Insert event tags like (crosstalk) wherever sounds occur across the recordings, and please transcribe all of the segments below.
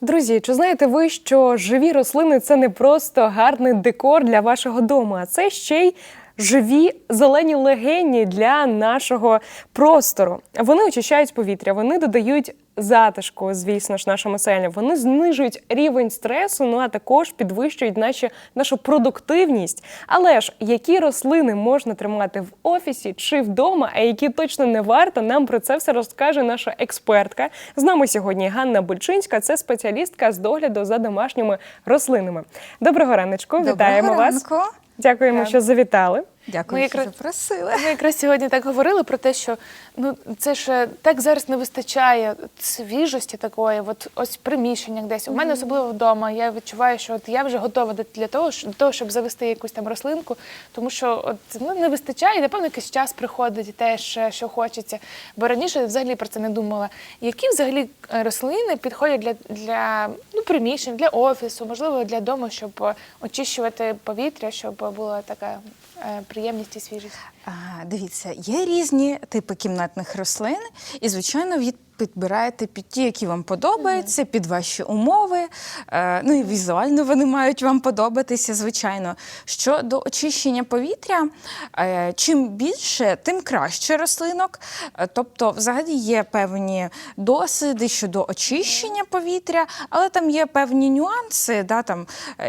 Друзі, чи знаєте ви, що живі рослини це не просто гарний декор для вашого дому, а це ще й живі зелені легені для нашого простору. Вони очищають повітря, вони додають затишку, звісно ж, нашим оселям. Вони знижують рівень стресу, ну а також підвищують наші, нашу продуктивність. Але ж які рослини можна тримати в офісі чи вдома, а які точно не варто, нам про це все розкаже наша експертка. З нами сьогодні Ганна Бульчинська, це спеціалістка з догляду за домашніми рослинами. Доброго раночку, вітаємо вас. Дякуємо, що завітали. Дякую, Ми що якраз- запросили. Ми якраз сьогодні так говорили про те, що ну це ж е, так зараз не вистачає свіжості такої, от ось в приміщеннях десь. У мене особливо вдома. Я відчуваю, що от я вже готова для того, що- до того, щоб завести якусь там рослинку, тому що от ну не вистачає, і, напевно, якийсь час приходить і теж що хочеться. Бо раніше взагалі про це не думала. Які взагалі е, рослини підходять для, для ну, приміщень, для офісу, можливо, для дому, щоб е, очищувати повітря, щоб була така е, приємність і свіжість. А, дивіться, є різні типи кімнатних рослин, і, звичайно, від підбираєте під ті, які вам подобаються, під ваші умови. Е, ну і візуально вони мають вам подобатися, звичайно. Щодо очищення повітря, е, чим більше, тим краще рослинок. Е, тобто, взагалі є певні досвіди щодо очищення повітря, але там є певні нюанси, да, там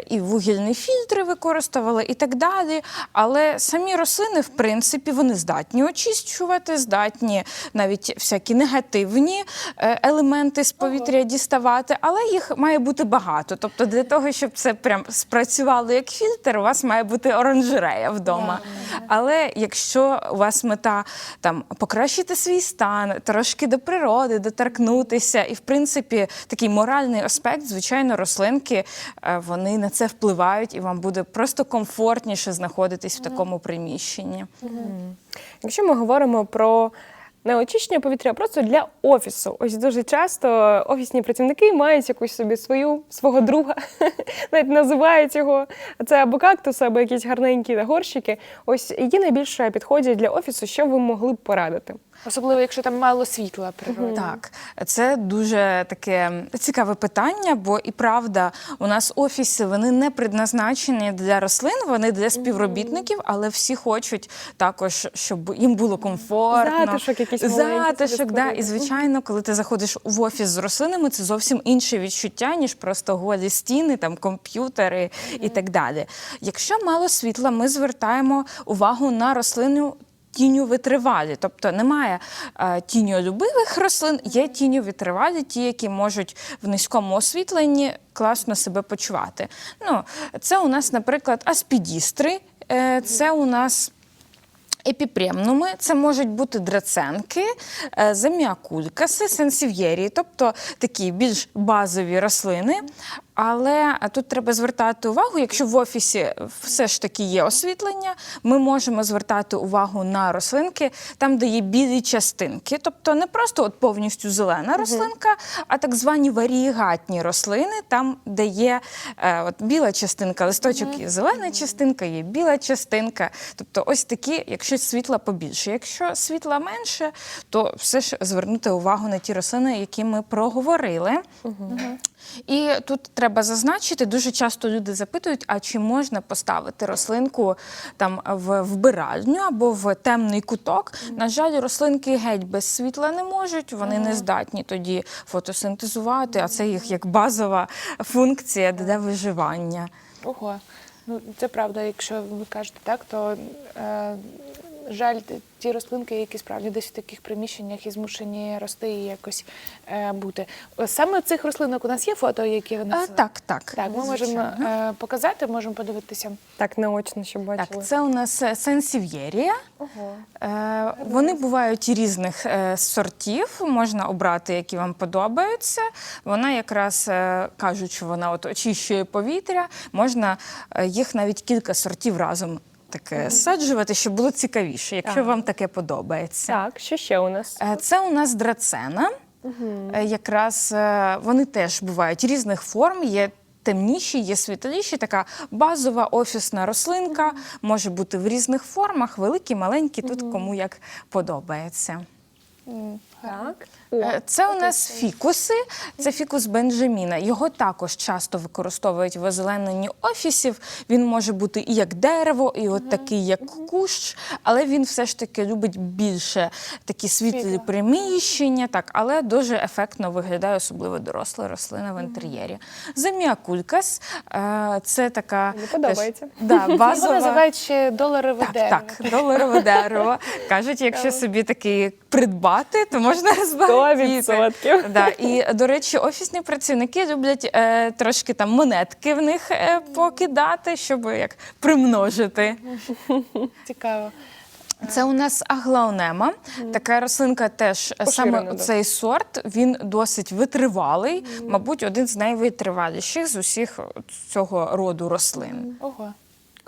і вугільні фільтри використовували, і так далі. Але самі рослини, в принципі, вони здатні очищувати, здатні навіть всякі негативні е, елементи з повітря діставати, але їх має бути багато. Тобто, для того, щоб це прям спрацювало як фільтр, у вас має бути оранжерея вдома. Але якщо у вас мета там покращити свій стан, трошки до природи, доторкнутися, і в принципі такий моральний аспект, звичайно, рослинки е, вони на це впливають, і вам буде просто комфортніше знаходитись в такому приміщенні. Якщо ми говоримо про не очищення повітря, а просто для офісу. Ось дуже часто офісні працівники мають якусь собі свою свого друга, (laughs) навіть називають його. Це або кактус, або якісь гарненькі горщики. Ось які найбільше підходять для офісу, що ви могли б порадити? Особливо, якщо там мало світла природи. Так, це дуже таке цікаве питання, бо і правда, у нас офіси вони не предназначені для рослин, вони для співробітників, але всі хочуть також, щоб їм було комфортно. Затишок якийсь маленький Затишок, собі да. створити. І звичайно, коли ти заходиш в офіс з рослинами, це зовсім інше відчуття, ніж просто голі стіни, там комп'ютери і так далі. Якщо мало світла, ми звертаємо увагу на рослину. Тінню витривалі, тобто немає е, тіньолюбивих рослин, є тіньо витривалі, ті, які можуть в низькому освітленні класно себе почувати. Ну, це у нас, наприклад, аспідістри, е, це у нас Епіпремнуми це можуть бути драценки, е, земіакулькаси, сенсів'єрії, тобто такі більш базові рослини. Але тут треба звертати увагу, якщо в офісі все ж таки є освітлення, ми можемо звертати увагу на рослинки там, де є білі частинки, тобто не просто от повністю зелена рослинка, а так звані варієгатні рослини, там, де є е, от біла частинка, листочок є зелена частинка, є біла частинка. Тобто, ось такі, якщо світла побільше. Якщо світла менше, то все ж звернути увагу на ті рослини, які ми проговорили. І тут треба зазначити, дуже часто люди запитують, а чи можна поставити рослинку там в вбиральню або в темний куток. На жаль, рослинки геть без світла не можуть, вони не здатні тоді фотосинтезувати, а це їх як базова функція для виживання. Ого. Ну це правда, якщо ви кажете так, то е, жаль ті рослинки, які справді десь в таких приміщеннях і змушені рости і якось е, бути. Саме цих рослинок у нас є фото, які вони А, так, так. так. Ми можемо е, показати, можемо подивитися. Так наочно, щоб бачили. Так, це у нас е, сенсів'єрія. Ого. Е, Вони бувають різних е, сортів, можна обрати, які вам подобаються. Вона якраз е, кажуть, що вона от очищує повітря. Можна е, їх навіть кілька сортів разом таке саджувати, щоб було цікавіше, якщо Так. вам таке подобається. Так, що ще у нас? Е, Це у нас драцена. Е, Якраз е, вони теж бувають різних форм. Є темніші, є світліші. Така базова офісна рослинка може бути в різних формах, великі, маленькі, тут кому як подобається. М, Так. Е, Це у нас фікуси, це фікус Бенджаміна. Його також часто використовують в озелененні офісів. Він може бути і як дерево, і от такий, як кущ, але він все ж таки любить більше такі світлі приміщення, так, але дуже ефектно виглядає, особливо доросла рослина в інтер'єрі. Земіакулькас е, це така Мені подобається. Теж, да, Його називають ще доларове Так, дерево. так, доларове дерево. (laughs) Кажуть, якщо собі такий придбати, то можна збагатіти. Да. І, до речі, офісні працівники люблять е, трошки там монетки в них е, покидати, щоб як примножити. Цікаво. Це у нас аглаонема. Така рослинка теж Поширена, саме да. цей сорт. Він досить витривалий, мабуть, один з найвитриваліших з усіх цього роду рослин. Ого.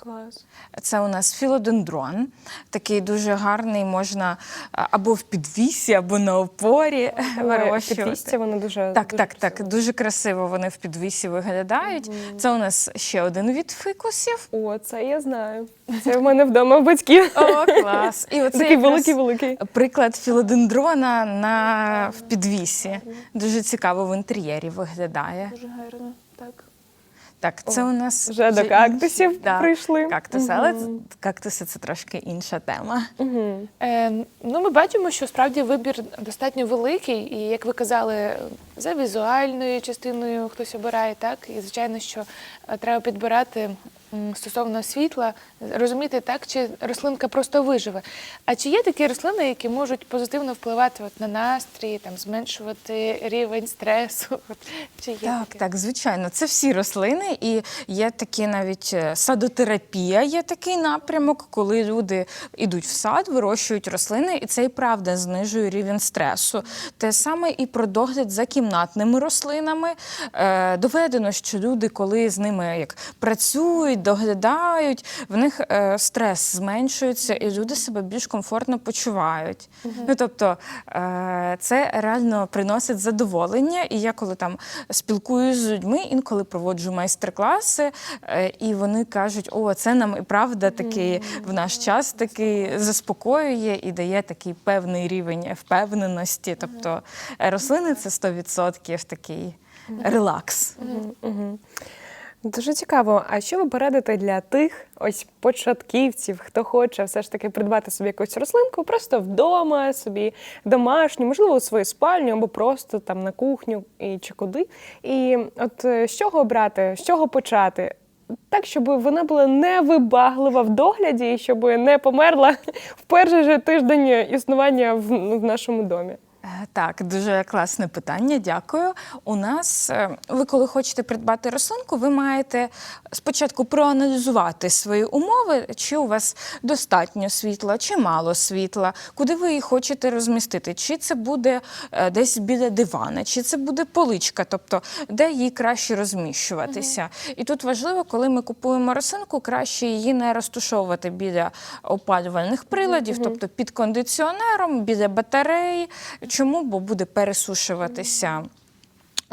Клас. Це у нас філодендрон, такий дуже гарний, можна або в підвісі, або на опорі (laughs) вирощувати. Підвістя воно дуже Так, дуже так, так. Дуже красиво вони в підвісі виглядають. Це у нас ще один від фікусів. О, це я знаю. Це в мене вдома в батьків. О, клас! І оце Такий великий-великий. приклад філодендрона на в підвісі. Дуже цікаво в інтер'єрі виглядає. Дуже гарно. Так. Так, це у нас Вже до інші- Да, прийшли. Кактуси, але кактуси це трошки інша тема. Е, ну, ми бачимо, що справді вибір достатньо великий, і як ви казали, за візуальною частиною хтось обирає, так і звичайно, що е, треба підбирати стосовно світла, розуміти так, чи рослинка просто виживе. А чи є такі рослини, які можуть позитивно впливати от, на настрій, там зменшувати рівень стресу? (laughs) От, чи є Так, таке? так, звичайно, це всі рослини, і є такі навіть е, садотерапія, є такий напрямок, коли люди йдуть в сад, вирощують рослини, і це і правда знижує рівень стресу. Те саме і про догляд за кімнатними рослинами. Е, доведено, що люди, коли з ними як працюють, доглядають, в них е, стрес зменшується, і люди себе більш комфортно почувають. Ну тобто е, це реально приносить задоволення. І я коли там спілкуюсь з людьми, інколи проводжу майстер-класи, е, і вони кажуть, о, це нам і правда такий в наш час такий заспокоює і дає такий певний рівень впевненості. Тобто е, рослини це 100% такий релакс. Дуже цікаво. А що ви порадите для тих ось початківців, хто хоче все ж таки придбати собі якусь рослинку, просто вдома собі домашню, можливо, у свою спальню або просто там на кухню і чи куди. І от е, з чого обрати, з чого почати? Так, щоб вона була невибаглива в догляді і щоб не померла (laughs) в перший же тиждень існування в, в нашому домі. Так, дуже класне питання. Дякую. У нас, е, ви коли хочете придбати рослинку, ви маєте спочатку проаналізувати свої умови, чи у вас достатньо світла, чи мало світла, куди ви її хочете розмістити, чи це буде е, десь біля дивана, чи це буде поличка, тобто де їй краще розміщуватися. І тут важливо, коли ми купуємо рослинку, краще її не розташовувати біля опалювальних приладів, тобто під кондиціонером, біля батареї. Чому? Бо буде пересушуватися.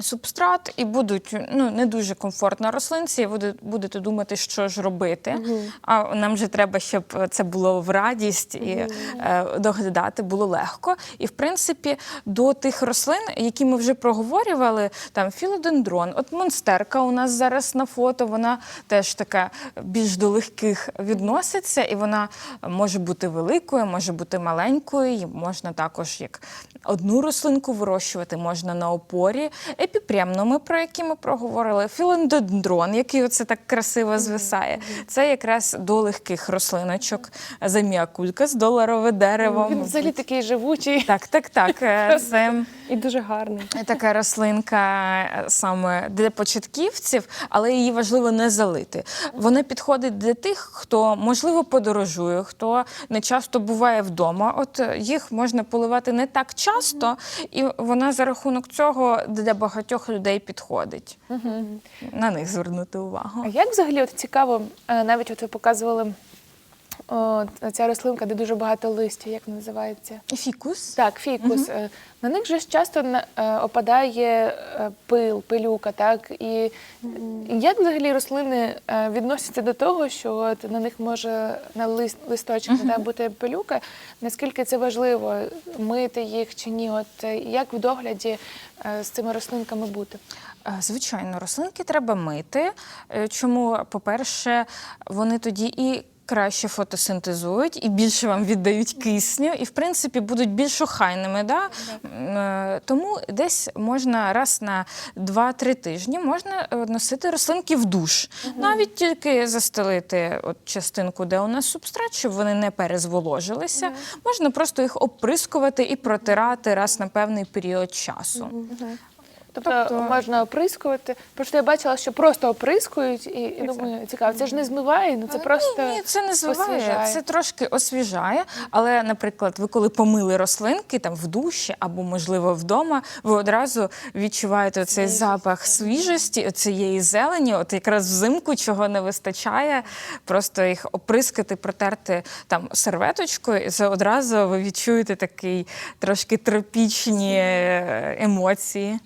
Субстрат і будуть ну не дуже комфортно рослинці, і буде, будете думати, що ж робити. А нам же треба, щоб це було в радість і е, доглядати було легко. І в принципі, до тих рослин, які ми вже проговорювали, там філодендрон, от монстерка у нас зараз на фото, вона теж така більш до легких відноситься, і вона може бути великою, може бути маленькою. і Можна також як одну рослинку вирощувати, можна на опорі. Епіпремнуми, про які ми проговорили, філендендрон, який оце так красиво звисає. Це якраз до легких рослиночок. Заміакулька з доларове дерево. Він взагалі такий живучий. Так, так, так. Е, (laughs) Це І дуже гарний. така рослинка е, саме для початківців, але її важливо не залити. Вона підходить для тих, хто можливо подорожує, хто не часто буває вдома. От е, їх можна поливати не так часто, і вона за рахунок цього для багатьох людей підходить. На них звернути увагу. А як взагалі от цікаво, е, навіть от ви показували О, ця рослинка, де дуже багато листя, як називається? Фікус. Так, фікус. Е, На них же часто е, опадає е, пил, пилюка, так? І як взагалі рослини відносяться до того, що от на них може на лист, листочках так, бути пилюка? Наскільки це важливо мити їх чи ні? От як в догляді з цими рослинками бути? Звичайно, рослинки треба мити. Чому, по-перше, вони тоді і краще фотосинтезують, і більше вам віддають кисню, і в принципі будуть більш охайними. Да? Е, Тому десь можна раз на 2-3 тижні можна е, носити рослинки в душ. Навіть тільки застелити от частинку, де у нас субстрат, щоб вони не перезволожилися. Можна просто їх оприскувати і протирати раз на певний період часу. Тобто, Тобто- можна оприскувати. Просто я бачила, що просто оприскують, і, і думаю, цікаво, це ж не змиває, ну це просто Ні, ні, це не звиває, освіжає. це трошки освіжає. Але, наприклад, ви коли помили рослинки там в душі або, можливо, вдома, ви одразу відчуваєте цей запах свіжості, цієї зелені, от якраз взимку, чого не вистачає. Просто їх оприскати, протерти там серветочкою, і це одразу ви відчуєте такий трошки тропічні е, емоції.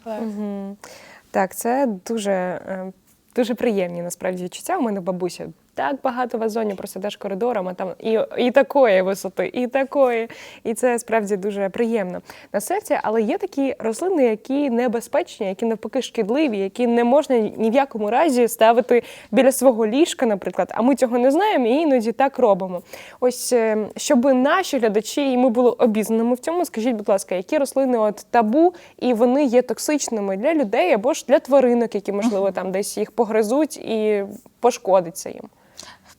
Так, це дуже, е, дуже приємні насправді відчуття. У мене бабуся так багато вазонів, просто йдеш коридором, а там і, і такої висоти, і такої. І це справді дуже приємно на серці. Але є такі рослини, які небезпечні, які навпаки шкідливі, які не можна ні в якому разі ставити біля свого ліжка, наприклад. А ми цього не знаємо і іноді так робимо. Ось е, щоб наші глядачі і ми були обізнаними в цьому, скажіть, будь ласка, які рослини от табу і вони є токсичними для людей або ж для тваринок, які можливо (laughs) там десь їх погризуть і пошкодиться їм.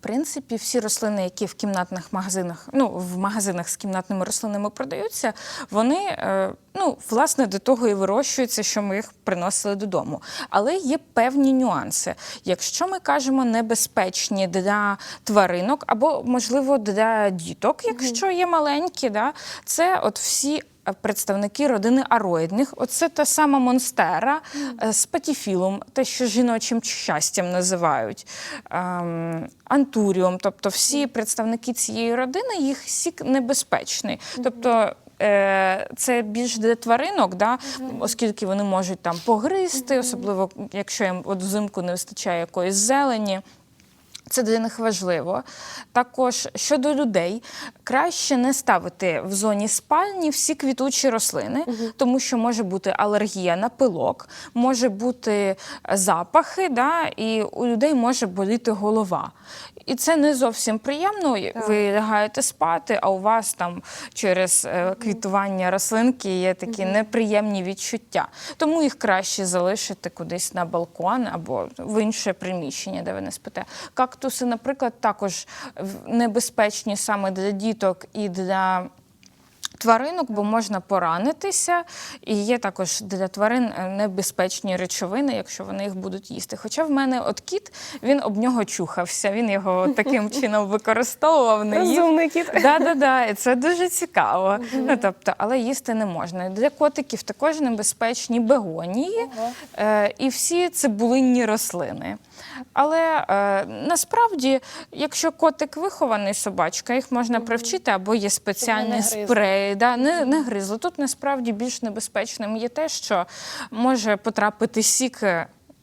Принципі, всі рослини, які в кімнатних магазинах, ну в магазинах з кімнатними рослинами продаються, вони е, ну власне до того і вирощуються, що ми їх приносили додому. Але є певні нюанси. Якщо ми кажемо небезпечні для тваринок або можливо для діток, якщо є маленькі, да, це от всі. Представники родини ароїдних, оце та сама монстера е, з патіфілом, те, що жіночим щастям називають, ем, антуріум, тобто всі представники цієї родини, їх сік небезпечний. Тобто е, це більш для тваринок, да, оскільки вони можуть там погризти, особливо якщо їм от взимку не вистачає якоїсь зелені. Це для них важливо. Також щодо людей, краще не ставити в зоні спальні всі квітучі рослини, тому що може бути алергія на пилок, може бути запахи, да, і у людей може боліти голова. І це не зовсім приємно. Ви лягаєте спати, а у вас там через е, квітування рослинки є такі неприємні відчуття. Тому їх краще залишити кудись на балкон або в інше приміщення, де ви не спите. Кактуси, наприклад, також небезпечні саме для діток і для. Тваринок, бо можна поранитися, і є також для тварин е, небезпечні речовини, якщо вони їх будуть їсти. Хоча в мене от кіт, він об нього чухався, він його таким (laughs) чином використовував, не їв. Розумний кіт. Да, да, да, і це дуже цікаво. Ну, тобто, але їсти не можна. Для котиків також небезпечні бегонії е, і всі цибулинні рослини. Але е, насправді, якщо котик вихований собачка, їх можна привчити або є спеціальні не спреї. Да, не, не гризли. Тут насправді більш небезпечним є те, що може потрапити сік.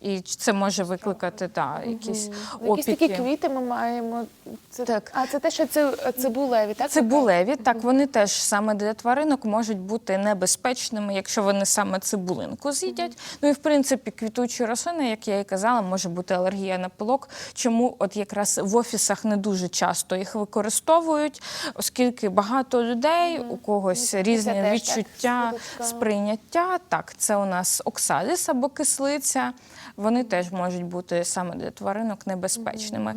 І це може викликати та, якісь якісь опіки. такі квіти ми маємо. Це, Так. А це те, що це цибулеві, так? Цибулеві, так вони теж саме для тваринок можуть бути небезпечними, якщо вони саме цибулинку з'їдять. Ну і в принципі квітучі рослини, як я і казала, може бути алергія на пилок. Чому от якраз в офісах не дуже часто їх використовують, оскільки багато людей, у когось Ну, різні теж, так, відчуття, слідочка. сприйняття. Так, це у нас оксаліс або кислиця. Вони теж можуть бути саме для тваринок небезпечними.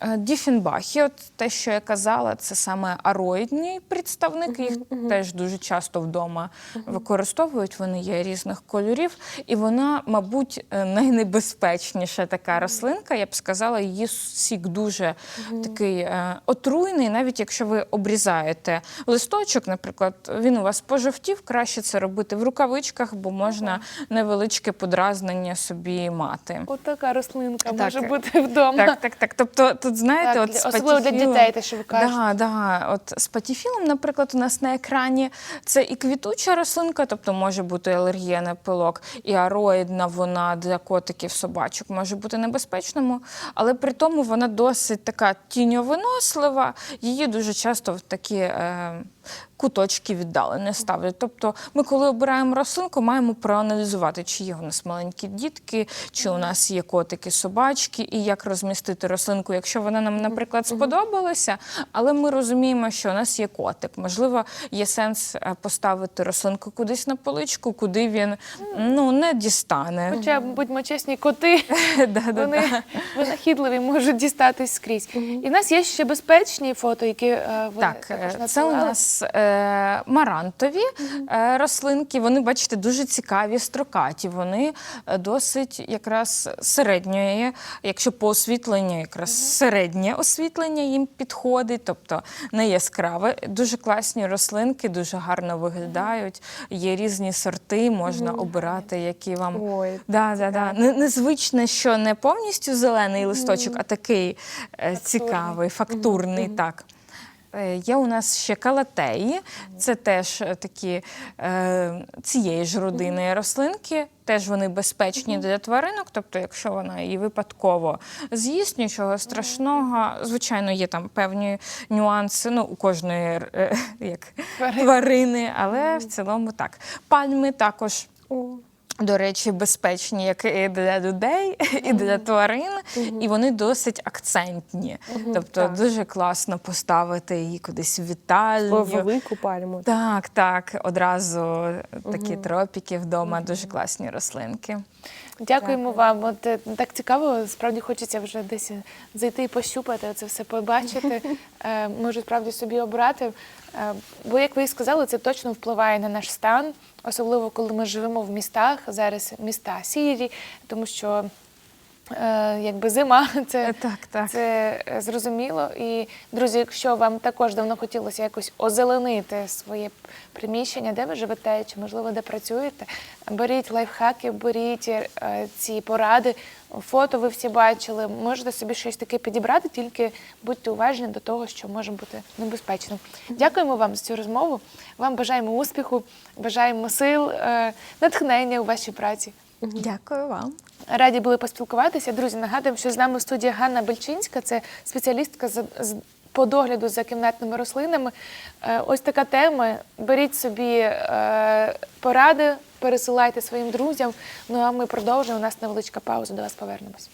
Е, Діфенбахи, от те, що я казала, це саме ароїдні представники. Їх теж дуже часто вдома використовують. Вони є різних кольорів, і вона, мабуть, е, найнебезпечніша така рослинка. Я б сказала, її сік дуже такий е, отруйний. Навіть якщо ви обрізаєте листочок, наприклад, він у вас пожовтів, краще це робити в рукавичках, бо можна невеличке подразнення собі мати. От така рослинка Так. може бути вдома. Так, так, так. Тобто тут знаєте, Так, от особливо для дітей, те, що ви кажете. Да, да. От з патіфілом, наприклад, у нас на екрані це і квітуча рослинка, тобто може бути алергія на пилок, і ароїдна вона для котиків, собачок може бути небезпечному, але при тому вона досить така тіньовинослива. Її дуже часто в такі. Е, Куточки віддалені ставлять. Тобто, ми, коли обираємо рослинку, маємо проаналізувати, чи є у нас маленькі дітки, чи у нас є котики, собачки, і як розмістити рослинку, якщо вона нам, наприклад, сподобалася, але ми розуміємо, що у нас є котик. Можливо, є сенс е, поставити рослинку кудись на поличку, куди він ну не дістане. Хоча, будьмо чесні, коти (laughs) вони винахідливі, можуть дістатись скрізь. І в нас є ще безпечні фото, які е, ви Так, е, це у надсилали. Нас е, марантові е, рослинки. Вони, бачите, дуже цікаві, строкаті. Вони е, досить якраз середньої, якщо по освітленню, якраз середнє освітлення їм підходить, тобто не яскраве. Дуже класні рослинки, дуже гарно виглядають. Є різні сорти, можна обирати, які вам Ой, Да, да, да. Не- Незвичне, що не повністю зелений листочок, а такий е, цікавий, фактурний. Так. Е, Є у нас ще калатеї, це теж е, такі е, цієї ж родини рослинки. Теж вони безпечні для тваринок, тобто, якщо вона її випадково з'їсть, нічого страшного. Звичайно, є там певні нюанси. Ну, у кожної як, Тварини. тварини, але в цілому так. Пальми також О. до речі, безпечні як і для людей, і для тварин, і вони досить акцентні. Тобто так. дуже класно поставити її кудись в вітальню. велику пальму. Так, так, одразу такі тропіки вдома, дуже класні рослинки. Дякуємо вам. От е, так цікаво, справді хочеться вже десь зайти і пощупати, це все побачити. (laughs) Е, Може, справді собі обрати. Е, Бо, як ви і сказали, це точно впливає на наш стан, особливо коли ми живемо в містах. Зараз міста сірі, тому що е, якби зима (laughs) це, Е, Так, так. це е, зрозуміло. І, друзі, якщо вам також давно хотілося якось озеленити своє приміщення, де ви живете, чи можливо де працюєте, беріть лайфхаки, беріть е, ці поради. Фото ви всі бачили. Можете собі щось таке підібрати, тільки будьте уважні до того, що може бути небезпечно. Дякуємо вам за цю розмову. Вам бажаємо успіху, бажаємо сил, е, натхнення у вашій праці. Дякую вам. Раді були поспілкуватися. Друзі, нагадуємо, що з нами в студії Ганна Бельчинська, це спеціалістка з, по догляду за кімнатними рослинами. Е, ось така тема. Беріть собі е, поради, пересилайте своїм друзям. Ну а ми продовжуємо. У нас невеличка пауза. До вас повернемось.